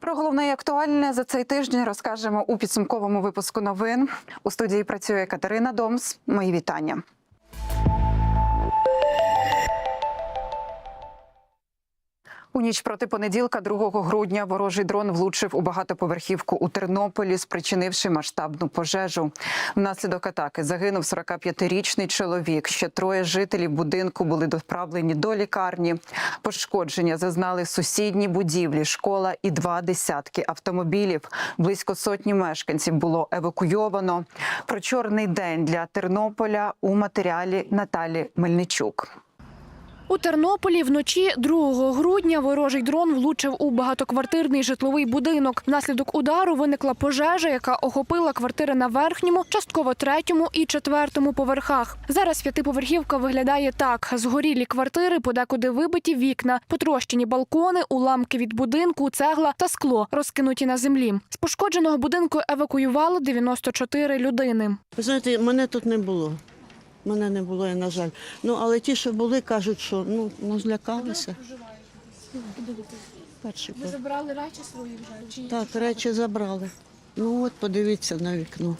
Про головне і актуальне за цей тиждень розкажемо у підсумковому випуску новин. У студії працює Катерина Домс. Мої вітання. У ніч проти понеділка, 2 грудня, ворожий дрон влучив у багатоповерхівку у Тернополі, спричинивши масштабну пожежу. Внаслідок атаки загинув 45-річний чоловік. Ще троє жителів будинку були доправлені до лікарні. Пошкодження зазнали сусідні будівлі, школа і два десятки автомобілів. Близько сотні мешканців було евакуйовано. Про чорний день для Тернополя у матеріалі Наталі Мельничук. У Тернополі вночі 2 грудня ворожий дрон влучив у багатоквартирний житловий будинок. Внаслідок удару виникла пожежа, яка охопила квартири на верхньому, частково третьому і четвертому поверхах. Зараз п'ятиповерхівка виглядає так: згорілі квартири, подекуди вибиті вікна, потрощені балкони, уламки від будинку, цегла та скло розкинуті на землі. З пошкодженого будинку евакуювали 94 людини. Ви знаєте, мене тут не було. Мене не було, я, на жаль. Ну, але ті, що були, кажуть, що ну, ну злякалися. Перший Ви забрали речі свої вже? Чи Так, речі забрали. Ну от подивіться на вікно.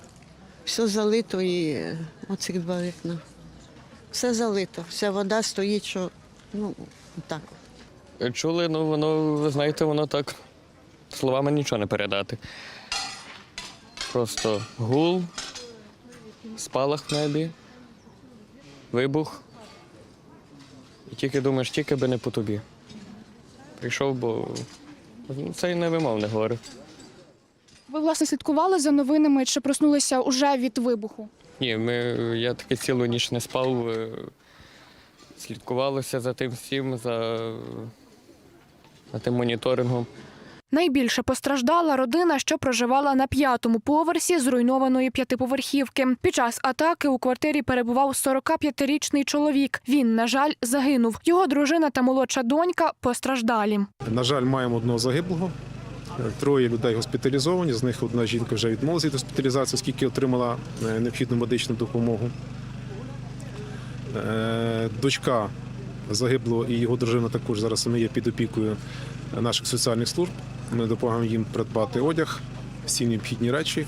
Все залито і е, оці два вікна. Все залито. Вся вода стоїть, що ну так. Чули, ну воно, ви знаєте, воно так словами нічого не передати. Просто гул, спалах в небі, вибух. І тільки думаєш, тільки би не по тобі. Прийшов, бо ну, це і невимовне горе. Ви власне слідкували за новинами чи проснулися уже від вибуху? Ні, ми, я таки цілу ніч не спав, е, слідкувалося за тим всім, за, за тим моніторингом. Найбільше постраждала родина, що проживала на п'ятому поверсі зруйнованої п'ятиповерхівки. Під час атаки у квартирі перебував 45-річний чоловік. Він, на жаль, загинув. Його дружина та молодша донька постраждалі. На жаль, маємо одного загиблого. Троє людей госпіталізовані. З них одна жінка вже відмовилася від госпіталізації, оскільки отримала е, необхідну медичну допомогу. Е, Дочка загиблого і його дружина також зараз вони є під опікою наших соціальних служб. Ми допомагаємо їм придбати одяг, всі необхідні речі.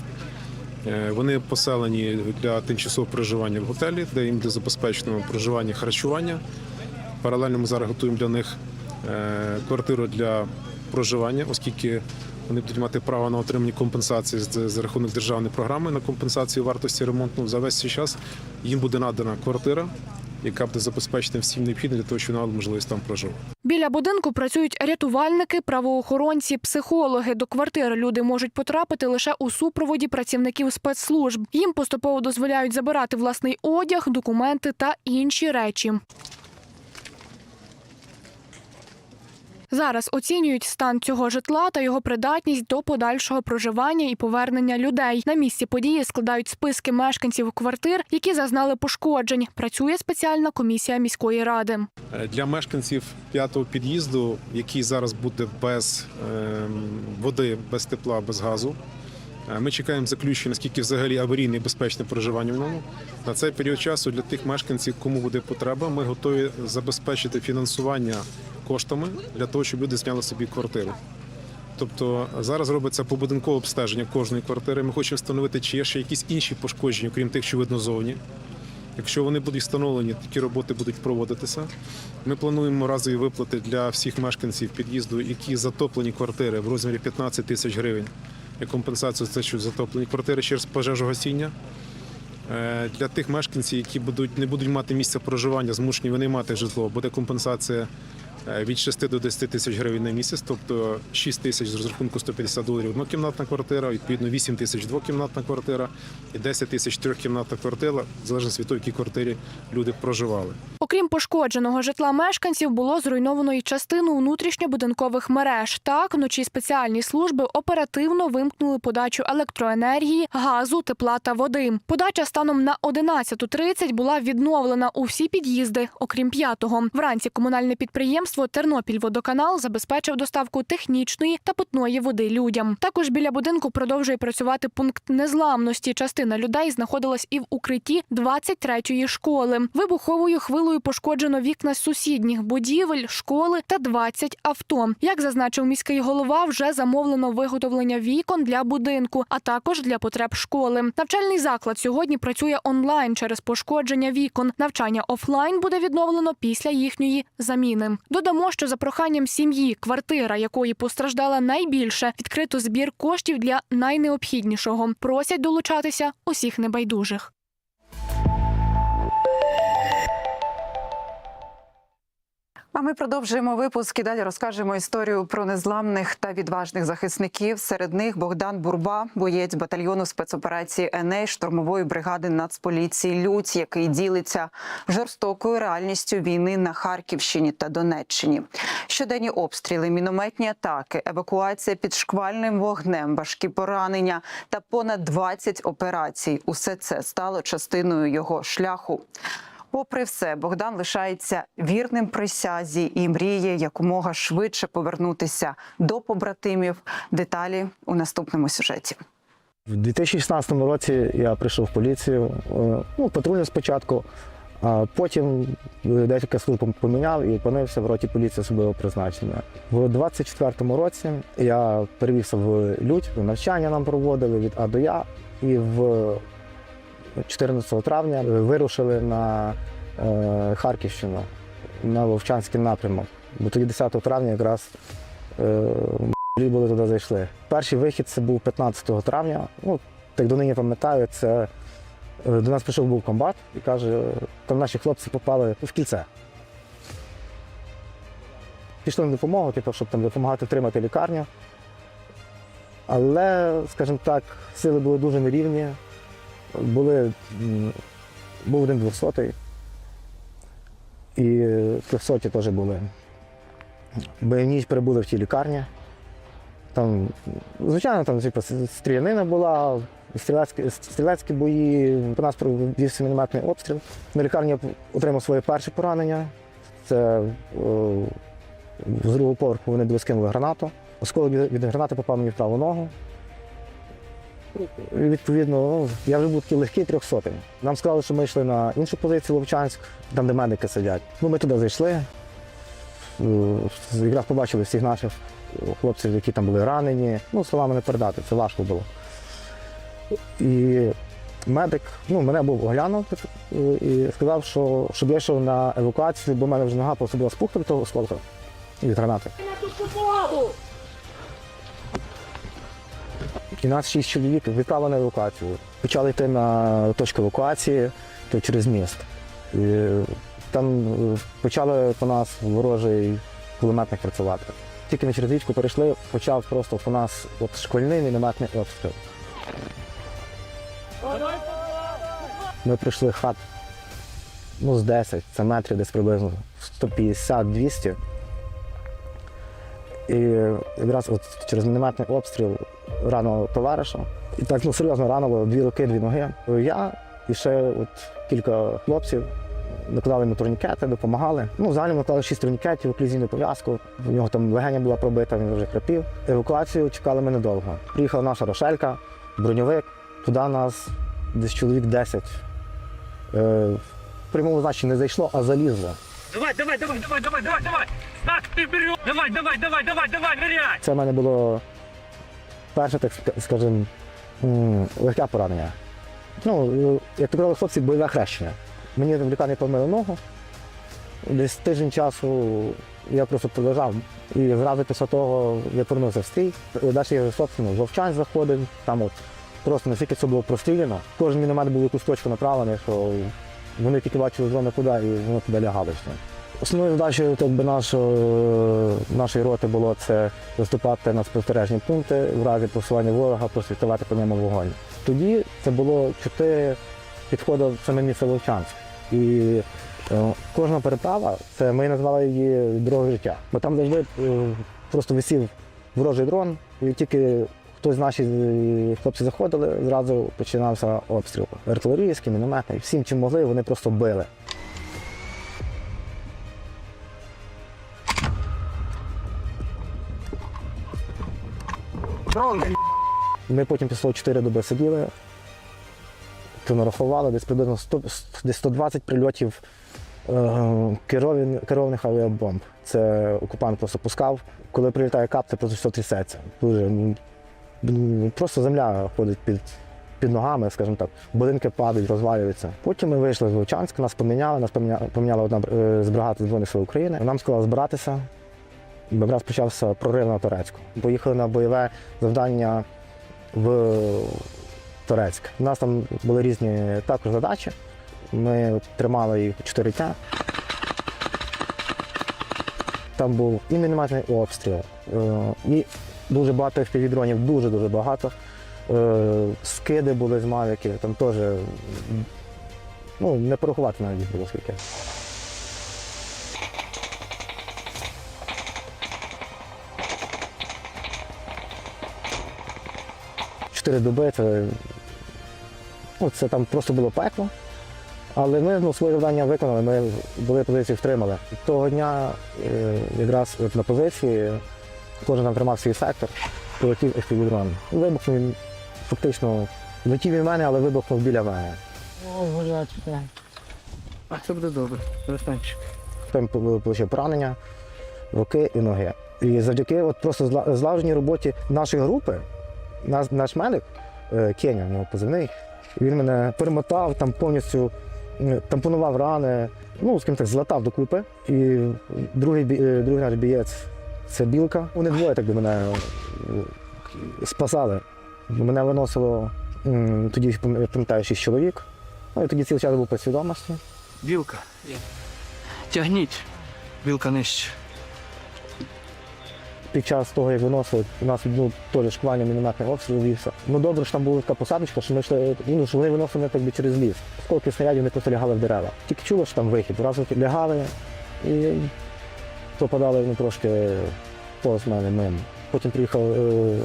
Е, Вони поселені для тимчасового проживання в готелі, де їм для забезпеченого проживання харчування. Паралельно ми зараз готуємо для них е, квартиру для проживання, оскільки вони будуть мати право на отримання компенсації за рахунок державної програми на компенсацію вартості ремонту. За весь цей час їм буде надана квартира, яка буде забезпечена всім необхідним для того, щоб вони можливість там проживати. Біля будинку працюють рятувальники, правоохоронці, психологи. До квартир люди можуть потрапити лише у супроводі працівників спецслужб. Їм поступово дозволяють забирати власний одяг, документи та інші речі. Зараз оцінюють стан цього житла та його придатність до подальшого проживання і повернення людей. На місці події складають списки мешканців квартир, які зазнали пошкоджень. Працює спеціальна комісія міської ради. Е, Для мешканців п'ятого під'їзду, який зараз буде без ем, води, без тепла, без газу. е, Ми чекаємо заключення, наскільки взагалі аварійне і безпечне проживання в ньому. На цей період часу для тих мешканців, кому буде потреба, ми готові забезпечити фінансування коштами для того, щоб люди зняли собі квартиру. Тобто зараз робиться побудинкове обстеження кожної квартири. Ми хочемо встановити, чи є ще якісь інші пошкодження, крім тих, що видно зовні. Якщо вони будуть встановлені, такі роботи будуть проводитися. Ми плануємо разові виплати для всіх мешканців під'їзду, які затоплені квартири в розмірі 15 тисяч гривень. Як компенсацію за те, що затоплені квартири через пожежогасіння. Е, Для тих мешканців, які будуть, не будуть мати місця проживання, змушені вони мати житло, буде компенсація від 6 до 10 тисяч гривень на місяць, тобто 6 тисяч з розрахунку 150 доларів однокімнатна квартира, відповідно 8 тисяч двокімнатна квартира і 10 тисяч трьохкімнатна квартира, в залежності від того, в якій квартирі люди проживали. Окрім пошкодженого житла мешканців, було зруйновано й частину внутрішньобудинкових мереж. Так, вночі спеціальні служби оперативно вимкнули подачу електроенергії, газу, тепла та води. Подача станом на 11.30 була відновлена у всі під'їзди, окрім п'ятого. Вранці комунальне підприємство підприємство Тернопільводоканал забезпечив доставку технічної та питної води людям. Також біля будинку продовжує працювати пункт незламності. Частина людей знаходилась і в укритті 23-ї школи. Вибуховою хвилою пошкоджено вікна сусідніх будівель, школи та 20 авто. Як зазначив міський голова, вже замовлено виготовлення вікон для будинку, а також для потреб школи. Навчальний заклад сьогодні працює онлайн через пошкодження вікон. Навчання офлайн буде відновлено після їхньої заміни. Додамо, що за проханням сім'ї, квартира якої постраждала найбільше, відкрито збір коштів для найнеобхіднішого. Просять долучатися усіх небайдужих. А ми продовжуємо випуск і далі розкажемо історію про незламних та відважних захисників. Серед них Богдан Бурба, боєць батальйону спецоперації ЕНЕЙ штурмової бригади Нацполіції Людь, який ділиться жорстокою реальністю війни на Харківщині та Донеччині. Щоденні обстріли, мінометні атаки, евакуація під шквальним вогнем, важкі поранення та понад 20 операцій. Усе це стало частиною його шляху. Попри все, Богдан лишається вірним присязі і мріє якомога швидше повернутися до побратимів. Деталі у наступному сюжеті. В 2016 році я прийшов в поліцію, е, ну, патрульну спочатку, а потім е, декілька служб поміняв і опинився в роті поліції особливого призначення. В 24-му році я перевівся в Людь, навчання нам проводили від А до Я, і в 14 травня вирушили на е, Харківщину, на Вовчанський напрямок. Бо тоді 10 травня якраз е, були туди зайшли. Перший вихід це був 15 травня. Ну, так донині пам'ятаю, це е, до нас прийшов був комбат і каже, там наші хлопці попали в кільце. Пішли на допомогу, типу, щоб там допомагати втримати лікарню. Але, скажімо так, сили були дуже нерівні. Були, був один 200 і 300 теж були. Ми ніч перебули в тій лікарні. Там, звичайно, там типу, стрілянина була, стрілецькі, стрілецькі бої, по нас провівся мінометний обстріл. На лікарні я отримав своє перше поранення. Це о, з другого поверху вони були скинули гранату. Осколок від гранати попав мені в праву ногу. Відповідно, я вже був такий легкий трьохсотий. Нам сказали, що ми йшли на іншу позицію Вовчанськ, там, де медики сидять. Ну, ми туди зайшли. Е, Якраз побачили всіх наших хлопців, які там були ранені. Ну, словами не передати, це важко було. І медик ну, мене був оглянув е, і сказав, що щоб я йшов на евакуацію, бо в мене вже нога просто була спухла від того осколка від гранати. І нас шість чоловік відправили на евакуацію. Почали йти на точку евакуації, то через міст. І там е, почали по нас ворожий кулеметник працювати. Тільки ми через річку перейшли, почав просто по нас от школьний мінометний обстріл. Ми прийшли хат ну, з 10, це метрів десь приблизно 150-200. І якраз от через мінометний обстріл ранило товариша. І так ну, серйозно ранило дві руки, дві ноги. Я і ще от кілька хлопців накладали йому турнікети, допомагали. Ну, взагалі наклали шість турнікетів, оклюзійну пов'язку. У нього там легеня була пробита, він вже хрипів. Евакуацію чекали ми недовго. Приїхала наша Рошелька, броньовик. Туди нас десь чоловік 10. Е, в прямому значенні не зайшло, а залізло. Давай, давай, давай, давай, давай, давай, давай! Так, ты вперед! Давай, давай, давай, давай, давай, ныряй! Це в мене було перше, так ска- легке поранення. Ну, е, як то казали хлопці, бойове хрещення. Мені в лікарні помили ногу. Десь тиждень часу я просто полежав. І зразу після того я повернувся в стрій. Далі я собственно, в Вовчань заходив, там от просто наскільки це було простріляно. Кожен міномет був в якусь точку направлений, що вони тільки бачили зону куди і воно туди лягали. все. Основною задачею так би, нашого, нашої роти було це виступати на спостережні пункти в разі просування ворога, просвітувати по ньому вогонь. Тоді це було чотири підходи в саме місце Вовчанськ. І е, кожна переправа, це ми назвали її дорогою життя. Бо там завжди е, просто висів ворожий дрон, і тільки хтось з наші е, хлопці заходили, зразу починався обстріл. Артилерійський, мінометний, всім чим могли, вони просто били. Ми потім після 4 доби сиділи, то нарахували десь приблизно 100, десь 120 прильотів е, керованих авіабомб. Це окупант просто пускав. Коли прилітає кап, це просто все трясеться. Дуже просто земля ходить під, під ногами, скажімо так. Будинки падають, розвалюються. Потім ми вийшли з Вовчанська, нас поміняли, нас поміняла, одна е, з бригади Збройних сил України. Нам сказали збиратися. Якраз почався прорив на Турецьку. Поїхали на бойове завдання в Турецьк. У нас там були різні також задачі. Ми тримали їх 4 дня. Там був і мінометний обстріл, е, і дуже багато FPV-дронів, дуже-дуже багато. Е, Скиди були з мавіків, там теж ну, не порахувати навіть було скільки. Чотири доби це, ну, це там просто було пекло. Але ми ну, своє завдання виконали, ми були позиції втримали. Того дня е, якраз на позиції кожен там тримав свій сектор, полетів FPV-дрон. Вибухнув він фактично летів від мене, але вибухнув біля мене. О, А це буде добре, перестанчик. Там отримав поранення, руки і ноги. І завдяки от просто зла- злагодженій роботі нашої групи, наш, наш медик, е, Кеня, у нього позивний, він мене перемотав, там повністю е, тампонував рани, ну, скажімо так, златав докупи. І другий, е, другий наш бієць це білка. Вони двоє так би мене спасали. Мене виносило тоді, я пам'ятаю, шість чоловік. Ну, і тоді цілий час був по свідомості. Білка. Тягніть. Білка нижче. Під час того, як виносили, у нас ну, теж шквальний мінометний обстріл вівся. Ну добре, що там була така посадочка, що ми йшли, ну, що вони виносили так би через ліс. Скільки снарядів вони просто лягали в дерева. Тільки чули, що там вихід. Разом лягали і попадали ну, трошки повз мене мимо. Потім приїхав е,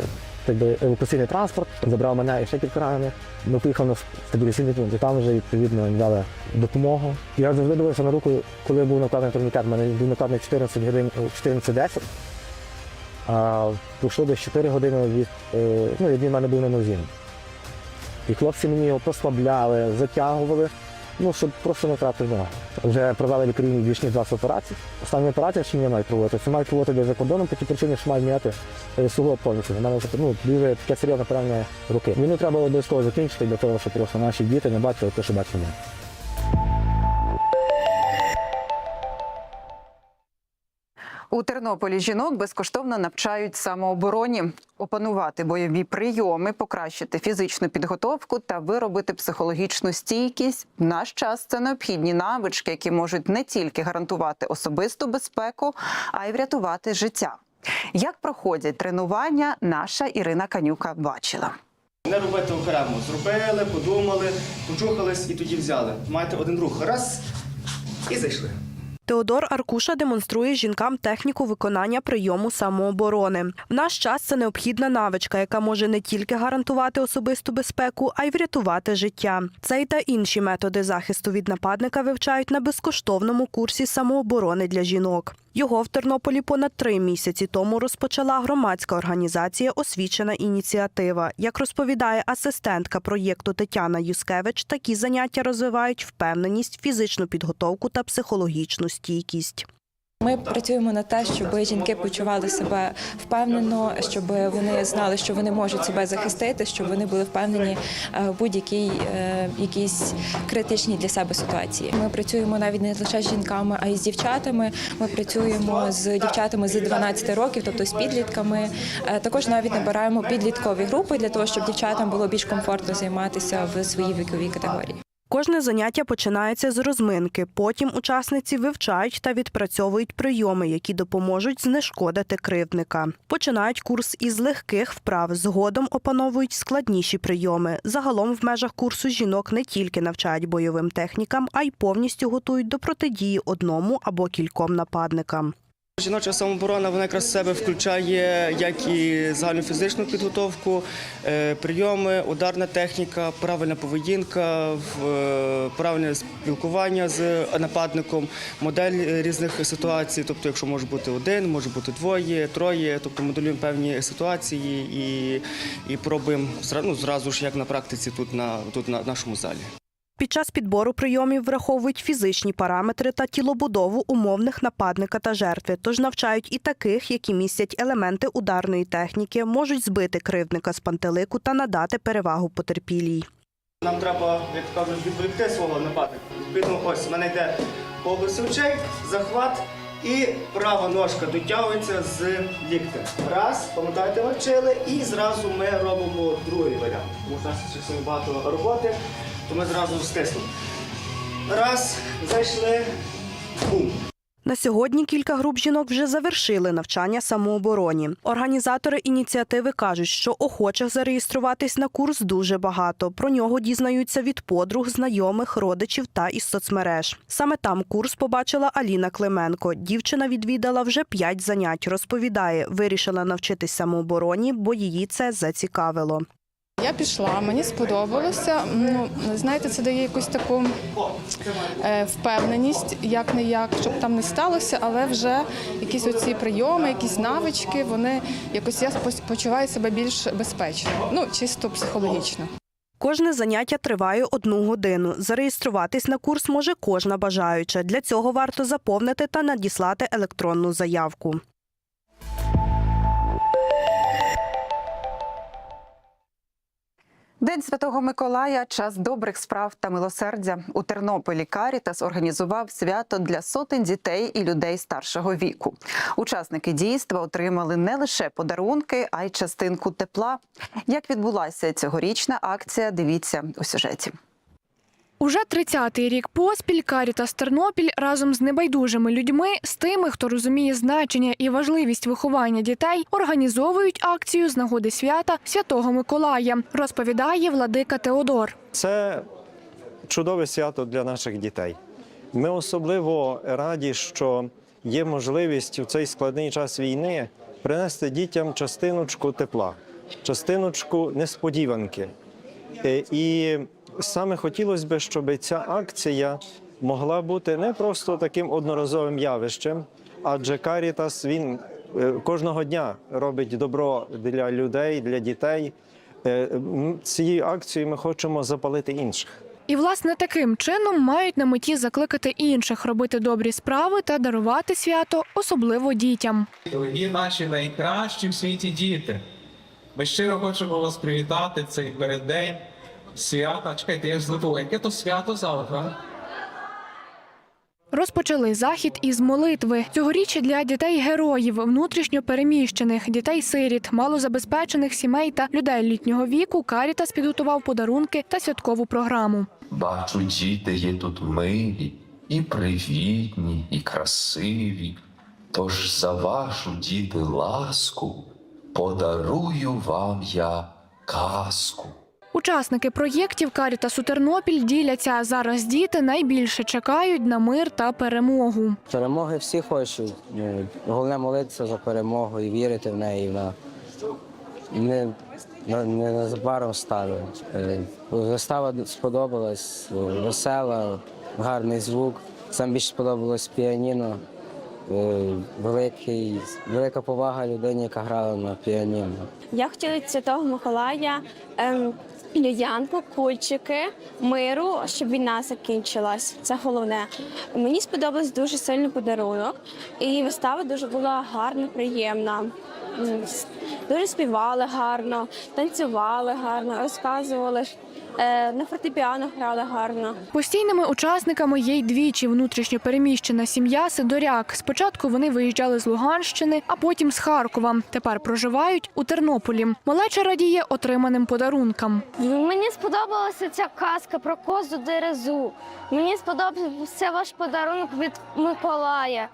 так би, евакуаційний транспорт, забрав мене і ще кілька ранених. Ми поїхали на стабілізаційний пункт, і там вже відповідно дали допомогу. Я завжди дивився на руку, коли був накладений турнікет. У мене був накладений 14 годин, 14-10. А пройшло десь 4 години від, е, ну, він в мене був на нозі. І хлопці мені його послабляли, затягували, ну, щоб просто не втратити ногу. Вже провели лікарі більш ніж 20 операцій. Остання операція, що мені мають проводити, це мають проводити десь за кордоном по тій причині, що мають міняти е, суглоб повністю. У мене ну, дуже таке серйозне поранення руки. Війну треба обов'язково закінчити для того, щоб просто наші діти не бачили те, що бачимо. У Тернополі жінок безкоштовно навчають самообороні, опанувати бойові прийоми, покращити фізичну підготовку та виробити психологічну стійкість. В наш час це необхідні навички, які можуть не тільки гарантувати особисту безпеку, а й врятувати життя. Як проходять тренування, наша Ірина Канюка бачила. Не робити окремо. Зробили, подумали, почухались і тоді взяли. Маєте один рух. Раз і зайшли. Теодор Аркуша демонструє жінкам техніку виконання прийому самооборони. В наш час це необхідна навичка, яка може не тільки гарантувати особисту безпеку, а й врятувати життя. Цей та інші методи захисту від нападника вивчають на безкоштовному курсі самооборони для жінок. Його в Тернополі понад три місяці тому розпочала громадська організація Освічена ініціатива. Як розповідає асистентка проєкту Тетяна Юскевич, такі заняття розвивають впевненість, фізичну підготовку та психологічну стійкість. Ми працюємо на те, щоб жінки почували себе впевнено, щоб вони знали, що вони можуть себе захистити, щоб вони були впевнені е, в будь-якій е, якійсь критичній для себе ситуації. Ми працюємо навіть не лише з жінками, а й з дівчатами. Ми працюємо з дівчатами з 12 років, тобто з підлітками. Е, Також навіть набираємо підліткові групи для того, щоб дівчатам було більш комфортно займатися в своїй віковій категорії. Кожне заняття починається з розминки. Потім учасниці вивчають та відпрацьовують прийоми, які допоможуть знешкодити кривдника. Починають курс із легких вправ. Згодом опановують складніші прийоми. Загалом в межах курсу жінок не тільки навчають бойовим технікам, а й повністю готують до протидії одному або кільком нападникам. Жіноча самооборона вона якраз в себе включає як і загальну фізичну підготовку, е, прийоми, ударна техніка, правильна поведінка, е, правильне спілкування з нападником, модель е, різних ситуацій. Тобто, якщо може бути один, може бути двоє, троє. Тобто моделюємо певні ситуації і, і пробуємо ну, зразу ж як на практиці тут на тут на нашому залі. Під час підбору прийомів враховують фізичні параметри та тілобудову умовних нападника та жертви, тож навчають і таких, які містять елементи ударної техніки, можуть збити кривдника з пантелику та надати перевагу потерпілій. Нам треба, як кажуть, відволікти свого нападника. Відповідно, ось в мене йде по області очей, захват і права ножка дотягується з ліктем. Раз, пам'ятаєте, вчили, і зразу ми робимо другий варіант. У нас багато роботи, то ми зразу стиснемо. Раз, зайшли, бум. На сьогодні кілька груп жінок вже завершили навчання самообороні. Організатори ініціативи кажуть, що охочих зареєструватись на курс дуже багато. Про нього дізнаються від подруг, знайомих, родичів та із соцмереж. Саме там курс побачила Аліна Клименко. Дівчина відвідала вже п'ять занять. Розповідає, вирішила навчитись самообороні, бо її це зацікавило. Я пішла, мені сподобалося. Ну знаєте, це дає якусь таку е, впевненість, як не як, щоб там не сталося, але вже якісь оці прийоми, якісь навички, вони якось я почуваю себе більш безпечно, ну чисто психологічно. Кожне заняття триває одну годину. Зареєструватись на курс може кожна бажаюча. Для цього варто заповнити та надіслати електронну заявку. День Святого Миколая час добрих справ та милосердя. У Тернополі Карітас організував свято для сотень дітей і людей старшого віку. Учасники дійства отримали не лише подарунки, а й частинку тепла. Як відбулася цьогорічна акція? Дивіться у сюжеті. Уже 30-й рік поспіль Карітас Тернопіль разом з небайдужими людьми, з тими, хто розуміє значення і важливість виховання дітей, організовують акцію з нагоди свята Святого Миколая, розповідає владика Теодор. Це чудове свято для наших дітей. Ми особливо раді, що є можливість у цей складний час війни принести дітям частиночку тепла, частиночку несподіванки. Е, І саме хотілося б, щоб ця акція могла бути не просто таким одноразовим явищем, адже Карітас він е, кожного дня робить добро для людей, для дітей. Е, Цією акцією ми хочемо запалити інших. І, власне, таким чином мають на меті закликати інших робити добрі справи та дарувати свято, особливо дітям. Дорогі наші найкращі в світі діти. Ми щиро хочемо вас привітати цей переддень свята. Чекайте, я ж забув, яке то свято завтра? Розпочали захід із молитви. Цьогоріч для дітей героїв, внутрішньо переміщених, дітей сиріт, малозабезпечених сімей та людей літнього віку. Карітас підготував подарунки та святкову програму. Бачу, діти є тут милі, і привітні, і красиві. Тож за вашу діти ласку подарую вам я казку. Учасники проєктів Карітасу Тернопіль діляться зараз. Діти найбільше чекають на мир та перемогу. Перемоги всі хочуть. Ну, Головне молитися за перемогу і вірити в неї. Вона не, не, не незабаром стане. Е, Вистава сподобалась, е, весела, гарний звук. Сам більше сподобалось піаніно. Е, Великий, велика повага людині, яка грала на піаніно. Я хотіла від Святого Миколая ем, людянку, кульчики, миру, щоб війна закінчилась. Це головне. Мені сподобався дуже сильний подарунок, і вистава дуже була гарна, приємна. Дуже співали гарно, танцювали гарно, розказували. е, На фортепіано грали гарно. Постійними учасниками є й двічі внутрішньо переміщена сім'я Сидоряк. Спочатку вони виїжджали з Луганщини, а потім з Харкова. Тепер проживають у Тернополі. Малеча радіє отриманим подарункам. Мені сподобалася ця казка про козу Дерезу. Мені сподобався ваш подарунок від Миколая.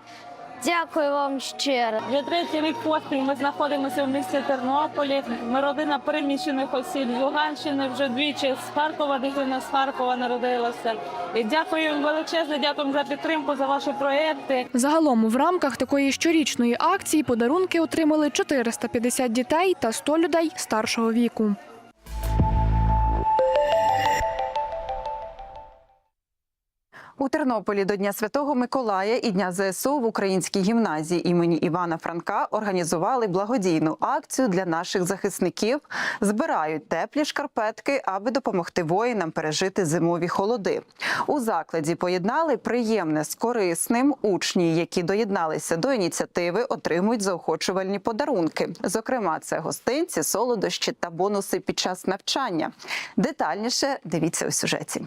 Дякую вам щиро. Вже третій рік поспіль ми знаходимося в місті Тернополі. Ми родина переміщених осіб з Луганщини. Вже двічі з Харкова, дитина з Харкова народилася. І дякую величезне, дякую за підтримку за ваші проекти. Загалом в рамках такої щорічної акції подарунки отримали 450 дітей та 100 людей старшого віку. У Тернополі до Дня Святого Миколая і Дня ЗСУ в українській гімназії імені Івана Франка організували благодійну акцію для наших захисників. Збирають теплі шкарпетки, аби допомогти воїнам пережити зимові холоди. У закладі поєднали приємне з корисним. Учні, які доєдналися до ініціативи, отримують заохочувальні подарунки. Зокрема, це гостинці, солодощі та бонуси під час навчання. Детальніше дивіться у сюжеті.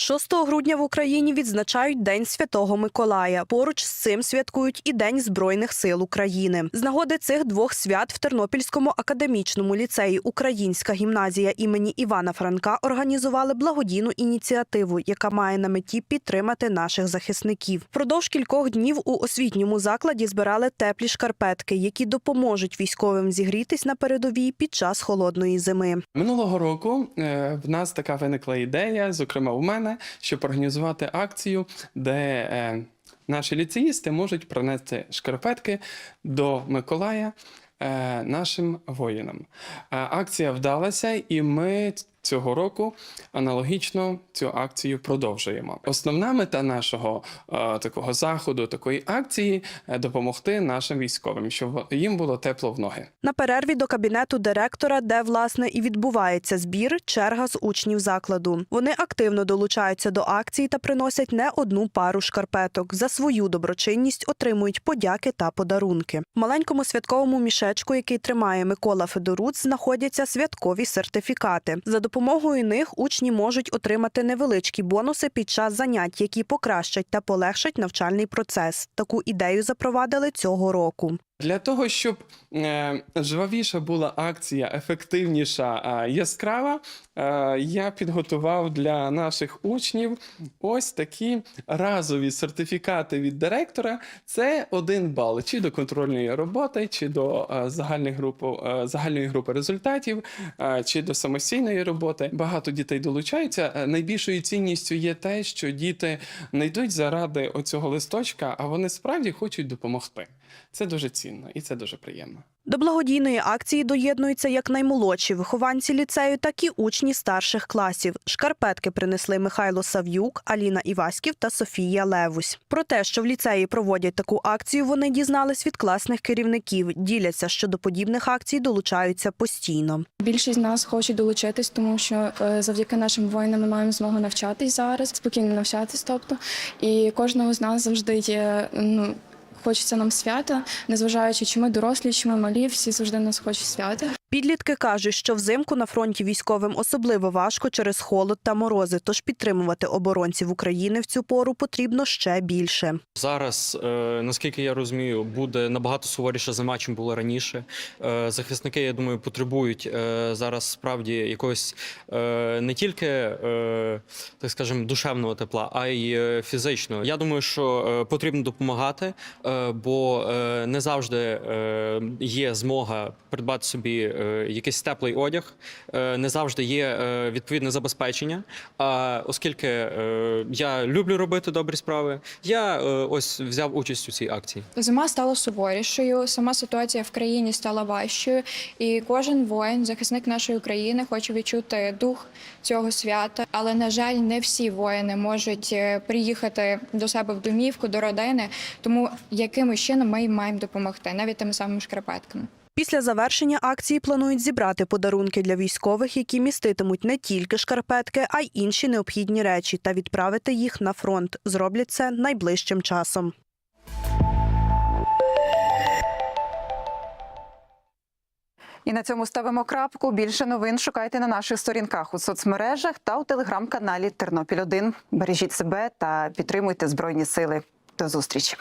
6 грудня в Україні відзначають День Святого Миколая. Поруч з цим святкують і День Збройних сил України. З нагоди цих двох свят в Тернопільському академічному ліцеї Українська гімназія імені Івана Франка організували благодійну ініціативу, яка має на меті підтримати наших захисників. Впродовж кількох днів у освітньому закладі збирали теплі шкарпетки, які допоможуть військовим зігрітись на передовій під час холодної зими. Минулого року е, в нас така виникла ідея, зокрема у мене, щоб організувати акцію, де е, наші ліцеїсти можуть принести шкарпетки до Миколая е, нашим воїнам. Е, Акція вдалася, і ми цього року аналогічно цю акцію продовжуємо. Основна мета нашого е, такого заходу, такої акції е, допомогти нашим військовим, щоб їм було тепло в ноги. На перерві до кабінету директора, де власне і відбувається збір, черга з учнів закладу. Вони активно долучаються до акції та приносять не одну пару шкарпеток. За свою доброчинність отримують подяки та подарунки. В маленькому святковому мішечку, який тримає Микола Федоруц, знаходяться святкові сертифікати. За допомогою них учні можуть отримати невеличкі бонуси під час занять, які покращать та полегшать навчальний процес. Таку ідею запровадили цього року. Для того, щоб е, жвавіша була акція, ефективніша, е, яскрава, е, я підготував для наших учнів ось такі разові сертифікати від директора. Це один бал чи до контрольної роботи, чи до е, загальної групи, е, загальної групи результатів, е, чи до самостійної роботи. Багато дітей долучаються. Е, Найбільшою цінністю є те, що діти не йдуть заради оцього листочка, а вони справді хочуть допомогти. Це дуже цінно і це дуже приємно. До благодійної акції доєднуються як наймолодші вихованці ліцею, так і учні старших класів. Шкарпетки принесли Михайло Сав'юк, Аліна Іваськів та Софія Левусь. Про те, що в ліцеї проводять таку акцію, вони дізнались від класних керівників. Діляться, що до подібних акцій долучаються постійно. Більшість з нас хочуть долучитись, тому що е, завдяки нашим воїнам ми маємо змогу навчатись зараз, спокійно навчатись. Тобто, і кожного з нас завжди є ну. Хочеться нам свята, незважаючи, чи ми дорослі, чи ми малі, всі завжди нас хочуть свята. Підлітки кажуть, що взимку на фронті військовим особливо важко через холод та морози, тож підтримувати оборонців України в цю пору потрібно ще більше. Зараз, е, наскільки я розумію, буде набагато суворіша зима, чим було раніше. Е, Захисники, я думаю, потребують е, зараз справді якогось не тільки, так скажемо, душевного тепла, а й фізичного. Я думаю, що потрібно допомагати, бо не завжди є змога придбати собі якийсь теплий одяг, е, не завжди є е, відповідне забезпечення. А оскільки е, я люблю робити добрі справи, я е, ось взяв участь у цій акції. Зима стала суворішою, сама ситуація в країні стала важчою, і кожен воїн, захисник нашої України, хоче відчути дух цього свята. Але на жаль, не всі воїни можуть е, приїхати до себе в домівку, до родини. Тому якимось чином ми їм маємо допомогти, навіть тими самими шкарпетками. Після завершення акції планують зібрати подарунки для військових, які міститимуть не тільки шкарпетки, а й інші необхідні речі, та відправити їх на фронт. Зроблять це найближчим часом. І на цьому ставимо крапку. Більше новин шукайте на наших сторінках у соцмережах та у телеграм-каналі Тернопіль 1 Бережіть себе та підтримуйте збройні сили. До зустрічі.